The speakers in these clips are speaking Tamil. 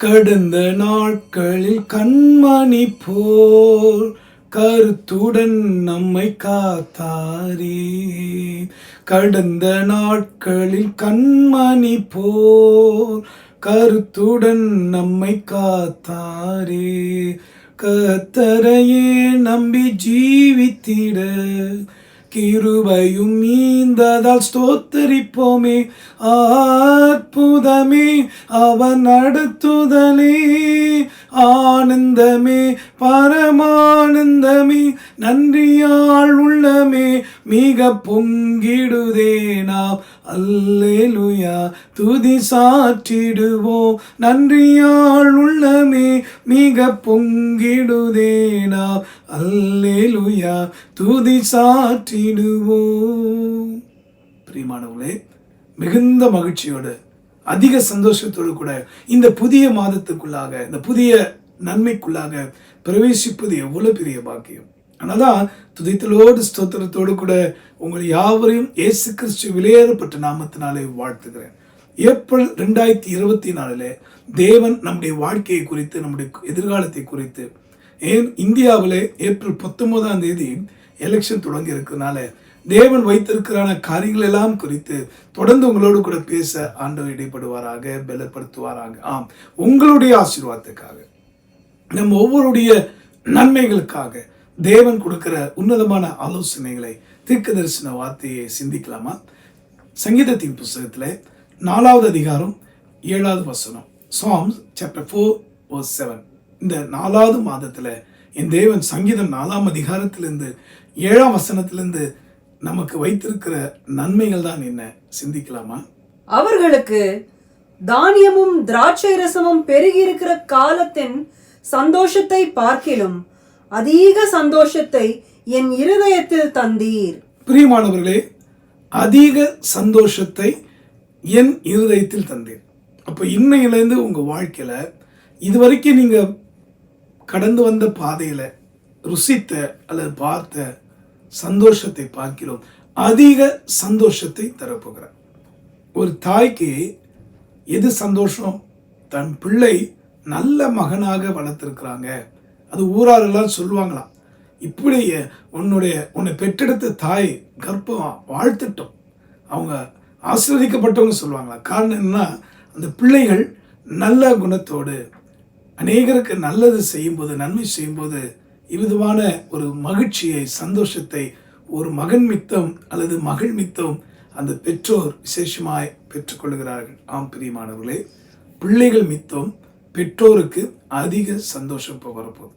கடந்த நாட்களில் கண்மணி போல் கருத்துடன் நம்மை காத்தாரே. கடந்த நாட்களில் கண்மணி போல் கருத்துடன் நம்மை காத்தாரே. கத்தரையே நம்பி ஜீவித்திட கிருபையும் நீந்ததால் ஸ்தோத்தரிப்போமே. அற்புதமே அவன் நடத்துதலே ஆனந்தமே பரமானந்தமே நன்றியாள் உள்ளமே. மிக பொங்கிடுதே நாம் அல்லேலுயா. துதி சாற்றிடுவோம் நன்றியாள் உள்ளமே. மிக பொங்கிடுதே நாம் அல்லேலுயா. துதி சாற்றி சாற்றிடுவோம் பிரியமானவர்களே மிகுந்த மகிழ்ச்சியோடு அதிக சந்தோஷத்தோடு கூட இந்த புதிய மாதத்துக்குள்ளாக இந்த புதிய நன்மைக்குள்ளாக பிரவேசிப்பது எவ்வளவு பெரிய பாக்கியம். அதனால்தான் துதித்தலோடு ஸ்தோத்திரத்தோடு கூட உங்கள் யாவரையும் இயேசு கிறிஸ்து விலையேறப்பட்ட நாமத்தினாலே வாழ்த்துகிறேன். ஏப்ரல் ரெண்டாயிரத்தி இருபத்தி நாலில் தேவன் நம்முடைய வாழ்க்கையை குறித்து நம்முடைய எதிர்காலத்தை குறித்து ஏன் இந்தியாவில் ஏப்ரல் பத்தொன்பதாம் தேதி எலெக்ஷன் தொடங்கி இருக்கிறதுனால தேவன் வைத்திருக்கிறான காரியங்கள் எல்லாம் குறித்து தொடர்ந்து உங்களோடு கூட பேச ஆண்டவர் இடைப்படுவாராக பலப்படுத்துவாராக. ஆம் உங்களுடைய ஆசீர்வாதத்துக்காக. நம் ஒவ்வொருடைய நன்மைகளுக்காக தேவன் கொடுக்கிற உன்னதமான ஆலோசனைகளை தீர்க்க தரிசன வார்த்தையை சிந்திக்கலாமா? சங்கீதத்தின் புஸ்தகத்தில் நாலாவது அதிகாரம் ஏழாவது வசனம் சாம்ஸ் சாப்டர் ஃபோர் செவன் இந்த நாலாவது மாதத்தில் என் தேவன் சங்கீதம் நாலாம் அதிகாரத்திலிருந்து ஏழாம் வசனத்திலிருந்து நமக்கு வைத்திருக்கிற நன்மைகள் தான் என்ன? சிந்திக்கலாமா? அவர்களுக்கு தானியமும் திராட்சை ரசமும் பெருகியிருக்கிற காலத்தின் சந்தோஷத்தை பார்க்கிலும் அதிக சந்தோஷத்தை என் இருதயத்தில் தந்தீர். பிரியமானவர்களே அதிக சந்தோஷத்தை என் இருதயத்தில் தந்தேன் அப்போ இன்னையிலேருந்து உங்கள் வாழ்க்கையில் இதுவரைக்கும் நீங்கள் கடந்து வந்த பாதையில் ருசித்த அல்லது பார்த்த சந்தோஷத்தை பார்க்கிறோம். அதிக சந்தோஷத்தை தரப்போகிறார். ஒரு தாய்க்கு எது சந்தோஷம்? தன் பிள்ளை நல்ல மகனாக வளர்த்துருக்குறாங்க. அது ஊராரெல்லாம் சொல்லுவாங்களாம். இப்படி உன்னுடைய உன்னை பெற்றெடுத்த தாய் கர்ப்பம் வாழ்த்துட்டோம். அவங்க ஆசீர்வதிக்கப்பட்டவங்க சொல்லுவாங்களா காரணம் என்னன்னா அந்த பிள்ளைகள் நல்ல குணத்தோடு அநேகருக்கு நல்லது செய்யும்போது நன்மை செய்யும்போது இவ்விதமான ஒரு மகிழ்ச்சியை சந்தோஷத்தை ஒரு மகன் மித்தம் அல்லது மகள் மித்தம் அந்த பெற்றோர் விசேஷமாய் பெற்றுக்கொள்கிறார்கள். ஆம் பிரியமானவர்களே பிள்ளைகள் மித்தம் பெற்றோருக்கு அதிக சந்தோஷம் வரப்போகுது.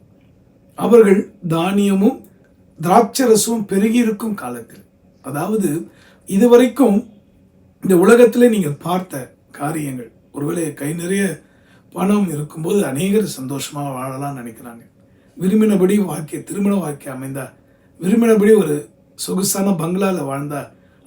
அவர்கள் தானியமும் திராட்சரசமும் பெருகியிருக்கும் காலத்தில். அதாவது இதுவரைக்கும் இந்த உலகத்தில் நீங்கள் பார்த்த காரியங்கள். ஒருவேளை கை நிறைய பணம் இருக்கும்போது அநேகர் சந்தோஷமாக வாழலாம்னு நினைக்கிறாங்க. விரும்பினபடி வாழ்க்கை திருமண வாழ்க்கை அமைந்தா விரும்பினபடி ஒரு சொகுசான பங்களாவில் வாழ்ந்தா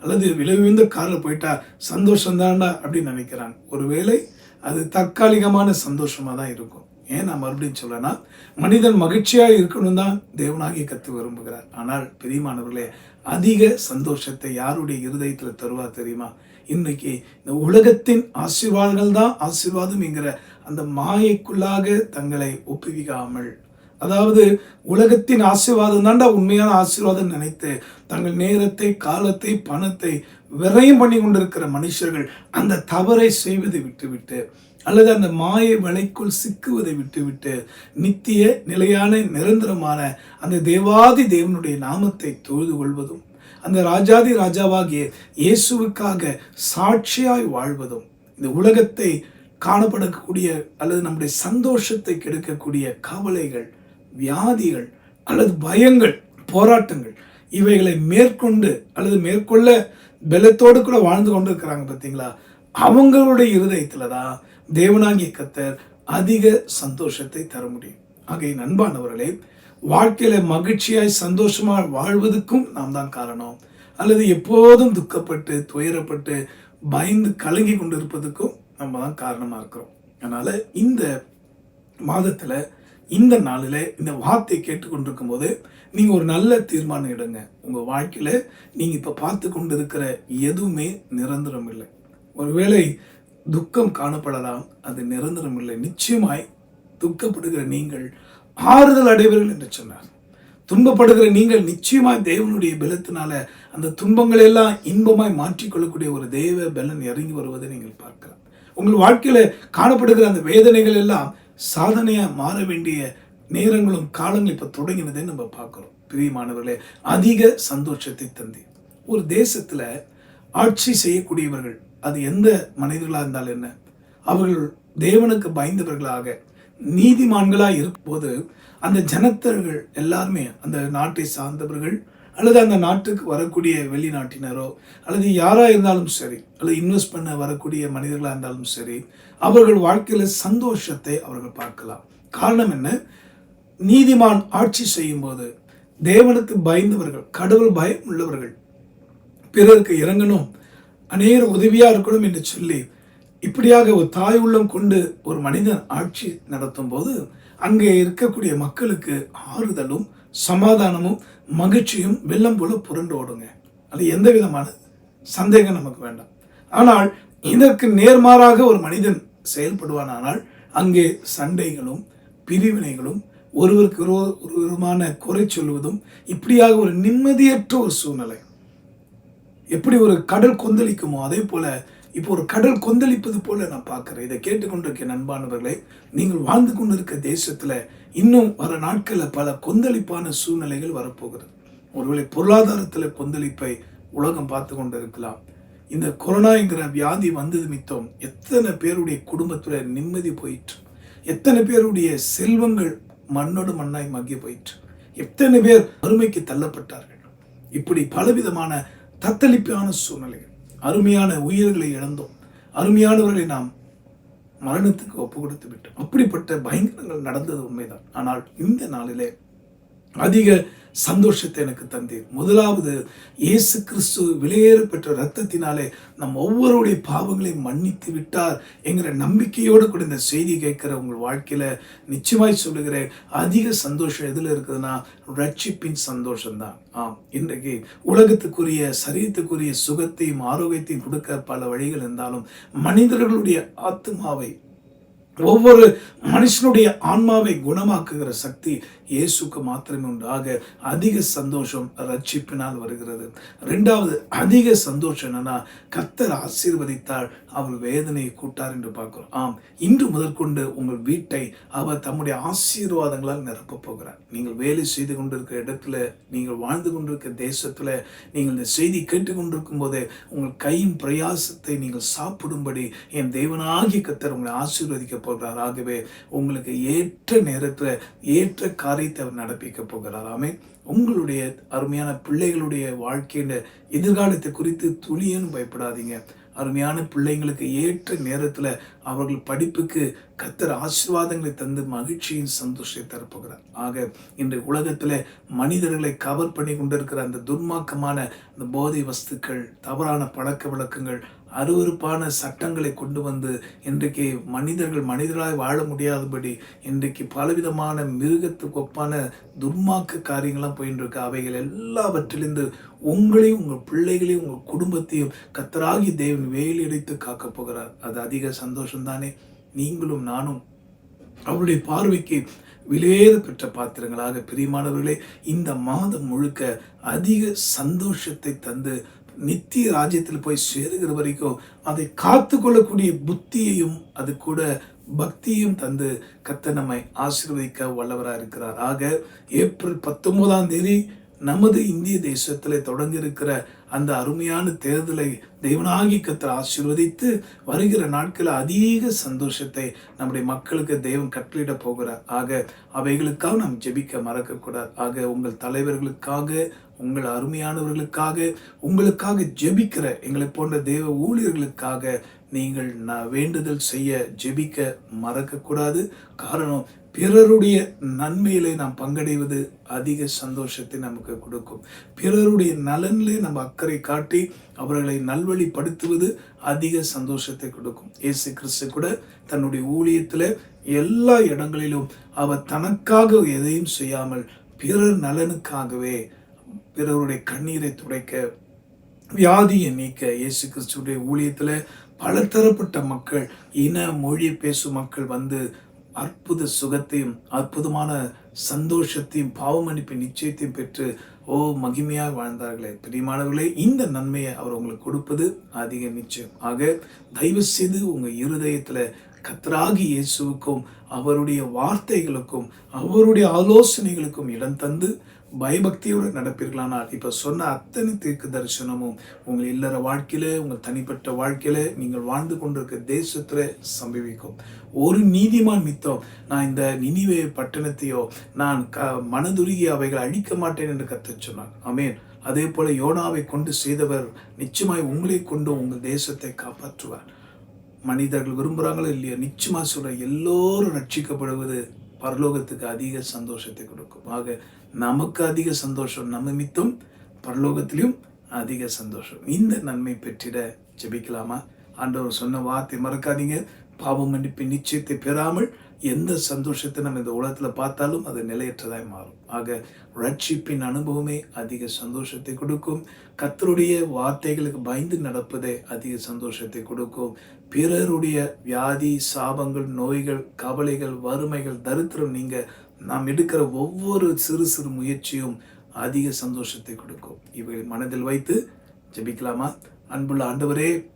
அல்லது விலை உயர்ந்த காரில் போயிட்டா சந்தோஷம்தான்டா அப்படின்னு நினைக்கிறாங்க ஒருவேளை அது தற்காலிகமான சந்தோஷமாக தான் இருக்கும். ஏன் நான் மறுபடியும் சொல்லனா மனிதன் மகிழ்ச்சியாக இருக்கணும் தான் தேவனாகிய கற்று விரும்புகிறார். ஆனால் பெரியமானவர்களே அதிக சந்தோஷத்தை யாருடைய இருதயத்தில் தருவா தெரியுமா? இன்னைக்கு இந்த உலகத்தின் ஆசீர்வாதங்கள் தான் ஆசீர்வாதம் என்கிற அந்த மாயைக்குள்ளாக தங்களை ஒப்புவிக்காமல் அதாவது உலகத்தின் ஆசீர்வாதம் தாண்டா உண்மையான ஆசீர்வாதம் நினைத்து தங்கள் நேரத்தை காலத்தை பணத்தை விரயம் பண்ணி கொண்டிருக்கிற மனுஷர்கள் அந்த தவறை செய்வதை விட்டுவிட்டு அல்லது அந்த மாய வலைக்குள் சிக்குவதை விட்டுவிட்டு நித்திய நிலையான நிரந்தரமான அந்த தேவாதி தேவனுடைய நாமத்தை தொழுது கொள்வதும் அந்த ராஜாதி ராஜாவாகிய இயேசுவுக்காக சாட்சியாய் வாழ்வதும் இந்த உலகத்தை காணப்படக்கூடிய அல்லது நம்முடைய சந்தோஷத்தை கெடுக்கக்கூடிய கவலைகள் வியாதிகள் அல்லது பயங்கள் போராட்டங்கள் இவைகளை மேற்கொண்டு அல்லது மேற்கொள்ள பலத்தோடு கூட வாழ்ந்து கொண்டு இருக்கிறாங்க பார்த்தீங்களா? அவங்களுடைய இருதயத்தில் தான் தேவனாகிய கத்தர் அதிக சந்தோஷத்தை தர முடியும். ஆகிய நண்பானவர்களே வாழ்க்கையில் மகிழ்ச்சியாய் சந்தோஷமாக வாழ்வதற்கும் நாம் தான் காரணம். அல்லது எப்போதும் துக்கப்பட்டு துயரப்பட்டு பயந்து கலங்கி கொண்டு இருப்பதுக்கும் நம்ம தான் காரணமாக இருக்கிறோம். அதனால் இந்த மாதத்தில் இந்த நாளில் இந்த வார்த்தை கேட்டுக்கொண்டிருக்கும் போது நீங்கள் ஒரு நல்ல தீர்மானம் எடுங்க. உங்கள் வாழ்க்கையில் நீங்கள் இப்போ பார்த்து கொண்டு இருக்கிற எதுவுமே நிரந்தரம் இல்லை. ஒருவேளை துக்கம் காணப்படலாம் அது நிரந்தரம் இல்லை. நிச்சயமாய் துக்கப்படுகிற நீங்கள் ஆறுதல் அடைவீர்கள் என்று சொன்னார். துன்பப்படுகிற நீங்கள் நிச்சயமாய் தேவனுடைய பலத்தினால அந்த துன்பங்களை எல்லாம் இன்பமாய் மாற்றிக்கொள்ளக்கூடிய ஒரு தெய்வ பலன் இறங்கி வருவதை நீங்கள் பார்க்கலாம். உங்கள் வாழ்க்கையில் காணப்படுகிற அந்த வேதனைகள் எல்லாம் சாதனையா மாற வேண்டிய நேரங்களும் காலங்களும் இப்ப தொடங்கினதை நம்ம பார்க்குறோம். பிரியமானவர்களே அதிக சந்தோஷத்தை தந்தி. ஒரு தேசத்துல ஆட்சி செய்யக்கூடியவர்கள் அது எந்த மனிதர்களா இருந்தாலும் என்ன? அவர்கள் தேவனுக்கு பயந்தவர்களாக நீதிமான்களாக இருக்கும்போது அந்த ஜனத்தர்கள் எல்லாருமே அந்த நாட்டை சார்ந்தவர்கள் அல்லது அந்த நாட்டுக்கு வரக்கூடிய வெளிநாட்டினரோ அல்லது யாராக இருந்தாலும் சரி அல்லது இன்வெஸ்ட் பண்ண வரக்கூடிய மனிதர்களாக இருந்தாலும் சரி அவர்கள் வாழ்க்கையில் சந்தோஷத்தை அவர்கள் பார்க்கலாம். காரணம் என்ன? நீதிமான் ஆட்சி செய்யும்போது தேவனுக்கு பயந்தவர்கள் கடவுள் பயம் உள்ளவர்கள் பிறருக்கு இறங்கணும் அநேக உதவியா இருக்கணும் என்று சொல்லி இப்படியாக ஒரு தாய் உள்ளம் கொண்டு ஒரு மனிதன் ஆட்சி நடத்தும் போது அங்கே இருக்கக்கூடிய மக்களுக்கு ஆறுதலும் சமாதானமும் மகிழ்ச்சியும் வெள்ளம் போல புரண்டு ஓடுங்க. அது எந்த விதமான சந்தேகம் நமக்கு வேண்டாம். ஆனால் இதற்கு நேர்மாறாக ஒரு மனிதன் செயல்படுவானானால் அங்கே சண்டைகளும் பிரிவினைகளும் ஒருவருக்கு ஒரு ஒரு விதமான குறை சொல்வதும் இப்படியாக ஒரு நிம்மதியற்ற ஒரு சூழ்நிலை. எப்படி ஒரு கடல் கொந்தளிக்குமோ அதே போல இப்போ ஒரு கடல் கொந்தளிப்பது போல நான் பார்க்குறேன். இதை கேட்டுக்கொண்டிருக்க நண்பானவர்களே நீங்கள் வாழ்ந்து கொண்டிருக்க தேசத்துல இன்னும் வர நாட்களில் பல கொந்தளிப்பான சூழ்நிலைகள் வரப்போகிறது ஒருவேளை பொருளாதாரத்தில் கொந்தளிப்பை உலகம் பார்த்து கொண்டு இருக்கலாம் இந்த கொரோனாங்கிற வியாதி வந்தது மித்தம் எத்தனை பேருடைய குடும்பத்துல நிம்மதி போயிற்று. எத்தனை பேருடைய செல்வங்கள் மண்ணோடு மண்ணாய் மங்கி போயிற்று. எத்தனை பேர் வறுமைக்கு தள்ளப்பட்டார்கள். இப்படி பலவிதமான தத்தளிப்பான சூழ்நிலைகள். அருமையான உயிர்களை இழந்தோம். அருமையானவர்களை நாம் மரணத்துக்கு ஒப்பு கொடுத்து விட்டோம். அப்படிப்பட்ட பயங்கரங்கள் நடந்தது உண்மைதான். ஆனால் இந்த நாளிலே அதிக சந்தோஷத்தை எனக்கு தந்தீர். முதலாவது இயேசு கிறிஸ்து விலையேறு பெற்ற ரத்தத்தினாலே நம் ஒவ்வொருடைய பாவங்களையும் மன்னித்து விட்டார் என்கிற நம்பிக்கையோடு கூட இந்த செய்தி கேட்கிற உங்கள் வாழ்க்கையில் நிச்சயமாய் சொல்லுகிறேன் அதிக சந்தோஷம் எதில் இருக்குதுன்னா ரட்சிப்பின் சந்தோஷம்தான். ஆம் இன்றைக்கு உலகத்துக்குரிய சரீரத்துக்குரிய சுகத்தையும் ஆரோக்கியத்தையும் கொடுக்க பல வழிகள் இருந்தாலும் மனிதர்களுடைய ஆத்மாவை ஒவ்வொரு மனுஷனுடைய ஆன்மாவை குணமாக்குகிற சக்தி இயேசுக்கு மாத்திரமே உண்டாக அதிக சந்தோஷம் ரட்சிப்பினால் வருகிறது. ரெண்டாவது அதிக சந்தோஷம் என்னன்னா கத்தர் ஆசீர்வதித்தால் அவர் வேதனையை கூட்டார் என்று பார்க்கிறோம். ஆம் இன்று முதற்கொண்டு உங்கள் வீட்டை அவர் தம்முடைய ஆசீர்வாதங்களால் நிரப்பப் போகிறார். நீங்கள் வேலை செய்து கொண்டிருக்கிற இடத்துல நீங்கள் வாழ்ந்து கொண்டிருக்கிற தேசத்துல நீங்கள் இந்த செய்தி கேட்டுக்கொண்டிருக்கும் போது உங்கள் கையின் பிரயாசத்தை நீங்கள் சாப்பிடும்படி என் தேவனாகிய கத்தர் உங்களை ஆசீர்வதிக்க போகிறார் ஆகவே உங்களுக்கு ஏற்ற நேரத்துல ஏற்ற காரியத்தை அவர் நடப்பிக்க போகிறார். ஆமே உங்களுடைய அருமையான பிள்ளைகளுடைய வாழ்க்கையின் எதிர்காலத்தை குறித்து துளியன்னு பயப்படாதீங்க. அருமையான பிள்ளைங்களுக்கு ஏற்ற நேரத்துல அவர்கள் படிப்புக்கு கத்தர் ஆசீர்வாதங்களை தந்து மகிழ்ச்சியின் சந்தோஷத்தை தரப்போகிறார். ஆக இன்று உலகத்துல மனிதர்களை கவர் பண்ணி கொண்டிருக்கிற அந்த துர்மாக்கமான அந்த போதை வஸ்துக்கள் தவறான பழக்க வழக்கங்கள் அருவருப்பான சட்டங்களை கொண்டு வந்து இன்றைக்கு மனிதர்கள் மனிதராய் வாழ முடியாதபடி இன்றைக்கு பலவிதமான மிருகத்துக்கு ஒப்பான துர்மாக்க காரியங்கள்லாம் போயின்னு இருக்கு அவைகள் எல்லாவற்றிலிருந்து உங்களையும் உங்கள் பிள்ளைகளையும் உங்கள் குடும்பத்தையும் கத்தராகி தேவன் வேலியடித்து காக்கப் போகிறார். அது அதிக சந்தோஷம்தானே? நீங்களும் நானும் அவருடைய பார்வைக்கு விலையேற பெற்ற பாத்திரங்களாக. பிரியமானவர்களே இந்த மாதம் முழுக்க அதிக சந்தோஷத்தை தந்து நித்திய ராஜ்யத்தில் போய் சேருகிற வரைக்கும் அதை காத்து கொள்ளக்கூடிய புத்தியையும் அது கூட பக்தியும் தந்து கத்த நம்மை ஆசீர்வதிக்க வல்லவராக இருக்கிறார். ஆக ஏப்ரல் பத்தொன்பதாம் தேதி நமது இந்திய தேசத்தில் தொடங்கியிருக்கிற அந்த அருமையான தேர்தலை தெய்வனாகி கத்திர ஆசீர்வதித்து வருகிற நாட்களில் அதிக சந்தோஷத்தை நம்முடைய மக்களுக்கு தெய்வம் கட்டளிட போகிறார். ஆக அவைகளுக்காக நாம் ஜெபிக்க மறக்கக்கூடாது. ஆக உங்கள் தலைவர்களுக்காக உங்கள் அருமையானவர்களுக்காக உங்களுக்காக ஜெபிக்கிற எங்களை போன்ற தெய்வ ஊழியர்களுக்காக நீங்கள் நான் வேண்டுதல் செய்ய ஜெபிக்க மறக்கக்கூடாது. காரணம் பிறருடைய நன்மையிலே நாம் பங்கடைவது அதிக சந்தோஷத்தை நமக்கு கொடுக்கும். பிறருடைய நலனிலே நம்ம அக்கறை காட்டி அவர்களை நல்வழிப்படுத்துவது அதிக சந்தோஷத்தை கொடுக்கும். இயேசு கிறிஸ்து கூட தன்னுடைய ஊழியத்தில் எல்லா இடங்களிலும் அவர் தனக்காக எதையும் செய்யாமல் பிறர் நலனுக்காகவே பிறருடைய கண்ணீரை துடைக்க வியாதியை நீக்க இயேசு கிறிஸ்துடைய ஊழியத்தில் பலதரப்பட்ட மக்கள் இன மொழி பேசும் மக்கள் வந்து அற்புத சுகத்தையும் அற்புதமான சந்தோஷத்தையும் பாவமன்னிப்பின் நிச்சயத்தையும் பெற்று ஓ மகிமையாக வாழ்ந்தார்களே. பிரியமானவர்களே இந்த நன்மையை அவர் உங்களுக்கு கொடுப்பது அதிக நிச்சயம். ஆக தயவு செய்து உங்க இருதயத்துல கத்தராகி இயேசுவுக்கும் அவருடைய வார்த்தைகளுக்கும் அவருடைய ஆலோசனைகளுக்கும் இடம் தந்து பயபக்தியோடு நடப்பீர்களானால் இப்ப சொன்ன அத்தனை தீர்க்க தரிசனமும் உங்கள் இல்லற வாழ்க்கையில உங்கள் தனிப்பட்ட வாழ்க்கையில நீங்கள் வாழ்ந்து கொண்டிருக்க தேசத்தில் சம்பவிக்கும். ஒரு நீதிமான் மித்தம் நான் இந்த நினைவே பட்டணத்தையோ நான் க மனதுருகி அவைகளை அழிக்க மாட்டேன் என்று கத்து சொன்னான் அமேன் அதே போல யோனாவை கொண்டு செய்தவர் நிச்சயமாய் உங்களை கொண்டு உங்கள் தேசத்தை காப்பாற்றுவார். மனிதர்கள் விரும்புகிறாங்களோ இல்லையோ நிச்சயமா சொல்கிற எல்லோரும் ரட்சிக்கப்படுவது பரலோகத்துக்கு அதிக சந்தோஷத்தை கொடுக்கும். ஆக நமக்கு அதிக சந்தோஷம் நம்ம மித்தம் பரலோகத்திலும் அதிக சந்தோஷம். இந்த நன்மை பெற்றிட ஜெபிக்கலாமா? ஆண்டவர் சொன்ன வார்த்தை மறக்காதீங்க. பாவம் மன்னிப்பு நிச்சயத்தை பெறாமல் எந்த சந்தோஷத்தை நம்ம இந்த உலகத்தில் பார்த்தாலும் அது நிலையற்றதாய் மாறும். ஆக ரட்சிப்பின் அனுபவமே அதிக சந்தோஷத்தை கொடுக்கும். கத்தருடைய வார்த்தைகளுக்கு பயந்து நடப்பதே அதிக சந்தோஷத்தை கொடுக்கும். பிறருடைய வியாதி சாபங்கள் நோய்கள் கவலைகள் வறுமைகள் தரித்திரம் நீங்க நாம் எடுக்கிற ஒவ்வொரு சிறு சிறு முயற்சியும் அதிக சந்தோஷத்தை கொடுக்கும். இவை மனதில் வைத்து ஜெபிக்கலாமா? அன்புள்ள ஆண்டவரே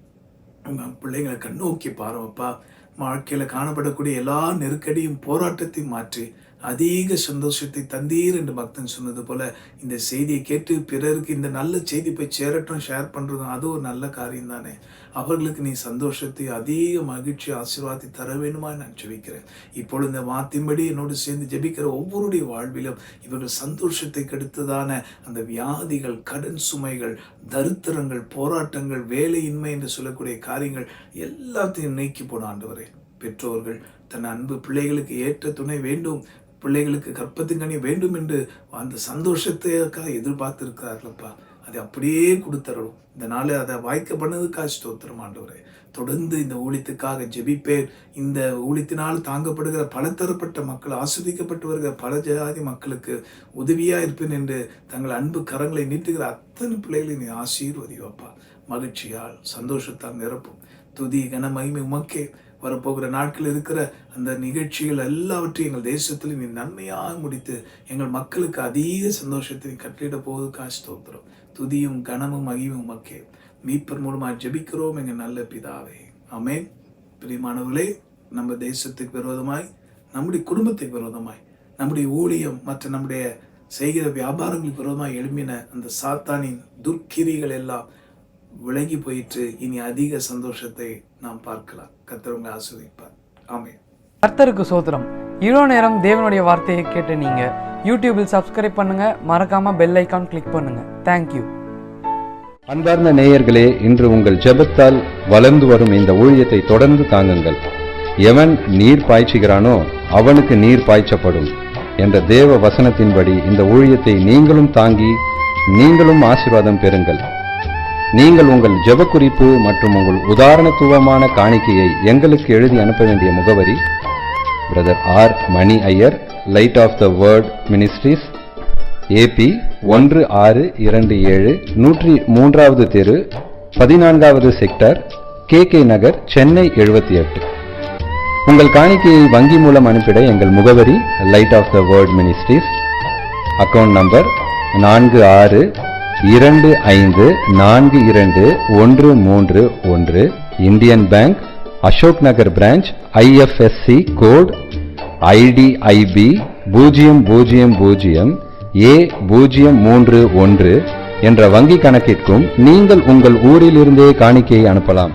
உங்க பிள்ளைங்களை கண்ணோக்கி பாருங்கப்பா. வாழ்க்கையில் காணப்படக்கூடிய எல்லா நெருக்கடியும் போராட்டத்தையும் மாற்றி அதிக சந்தோஷத்தை தந்தீர் என்று பக்தன் சொன்னது போல இந்த செய்தியை கேட்டு பிறருக்கு இந்த நல்ல செய்தி போய் சேரட்டும் ஷேர் பண்றதும் அது ஒரு நல்ல காரியம் தானே அவர்களுக்கு நீ சந்தோஷத்தை அதிக மகிழ்ச்சி ஆசீர்வாதத்தை தர வேணுமா நான் ஜெபிக்கிறேன். இப்பொழுது இந்த வார்த்தையின்படி என்னோடு சேர்ந்து ஜெபிக்கிற ஒவ்வொருடைய வாழ்விலும் இவர்கள் சந்தோஷத்தை கெடுத்ததான அந்த வியாதிகள் கடன் சுமைகள் தரித்திரங்கள் போராட்டங்கள் வேலையின்மை என்று சொல்லக்கூடிய காரியங்கள் எல்லாத்தையும் நீக்கி போன ஆண்டவரே. பெற்றோர்கள் தன் அன்பு பிள்ளைகளுக்கு ஏற்ற துணை வேண்டும். பிள்ளைகளுக்கு கற்பத்தின் வேண்டும் என்று அந்த சந்தோஷத்தைக்காக எதிர்பார்த்துருக்கிறார்களப்பா. அதை அப்படியே கொடுத்தரணும். இந்த நாள் அதை வாய்க்க பண்ணதுக்காக ஸ்தோத்திரம் ஆண்டவரே. தொடர்ந்து இந்த ஊழியத்துக்காக ஜெபிப்பேன். இந்த ஊழியத்தினால் தாங்கப்படுகிற பலதரப்பட்ட மக்கள் ஆஸ்வதிக்கப்பட்டு வருகிற பல ஜாதி மக்களுக்கு உதவியா இருப்பேன் என்று தங்கள் அன்பு கரங்களை நீட்டுகிற அத்தனை பிள்ளைகளை நீ ஆசீர்வதிவாப்பா மகிழ்ச்சியால் சந்தோஷத்தால் நிரப்பும். துதி கன மகிமை உமக்கே. வரப்போகிற நாட்கள் இருக்கிற அந்த நிகழ்ச்சிகள் எல்லாவற்றையும் எங்கள் தேசத்தில் நீ நன்மையாக முடித்து எங்கள் மக்களுக்கு அதீத சந்தோஷத்தை நீ கட்டளிட காசு தோத்துறோம் துதியும் கனமும் மகிமும் மக்கே மீட்பர் மூலமாக ஜெபிக்கிறோம் எங்கள் நல்ல பிதாவே. ஆமென். பிரியமானவர்களே நம்ம தேசத்துக்கு விரோதமாய் நம்முடைய குடும்பத்துக்கு விரோதமாய் நம்முடைய ஊழியம் மற்ற நம்முடைய செய்கிற வியாபாரங்களுக்கு விரோதமாக எழுப்பின அந்த சாத்தானின் துர்க்கிரிகள் எல்லாம் விலகி போயிற்று. இனி அதிக சந்தோஷத்தை நாம் பார்க்கலாம். கத்தவங்க ஆஸ்வதிப்பார் ஆமென். கர்த்தருக்கு சோத்திரம். இவ்வளோ நேரம் தேவனுடைய வார்த்தையை கேட்ட நீங்க யூடியூபில் சப்ஸ்கிரைப் பண்ணுங்க. மறக்காம பெல் ஐகான் கிளிக் பண்ணுங்க. தேங்க்யூ அன்பார்ந்த நேயர்களே இன்று உங்கள் ஜெபத்தால் வளர்ந்து வரும் இந்த ஊழியத்தை தொடர்ந்து தாங்குங்கள். எவன் நீர் பாய்ச்சுகிறானோ அவனுக்கு நீர் பாய்ச்சப்படும் என்ற தேவ வசனத்தின்படி இந்த ஊழியத்தை நீங்களும் தாங்கி நீங்களும் ஆசீர்வாதம் பெறுங்கள். நீங்கள் உங்கள் ஜெப குறிப்பு மற்றும் உங்கள் உதாரணத்துவமான காணிக்கையை எங்களுக்கு எழுதி அனுப்ப வேண்டிய முகவரி brother R Mani Iyer light of the world ministries AB ஒன்று ஆறு இரண்டு ஏழு நூற்றி மூன்றாவது தெரு பதினான்காவது sector K K Nagar Chennai எழுபத்தி எட்டு. உங்கள் காணிக்கையை வங்கி மூலம் அனுப்பிட எங்கள் முகவரி light of the world ministries account number நான்கு ஆறு இரண்டு ஐந்து நான்கு இரண்டு ஒன்று மூன்று ஒன்று Indian bank Ashok Nagar branch IFSC code IDIB பூஜ்ஜியம் பூஜ்ஜியம் பூஜ்ஜியம் ஏ பூஜ்ஜியம் மூன்று ஒன்று என்ற வங்கி கணக்கிற்கும் நீங்கள் உங்கள் ஊரிலிருந்தே காணிக்கையை அனுப்பலாம்.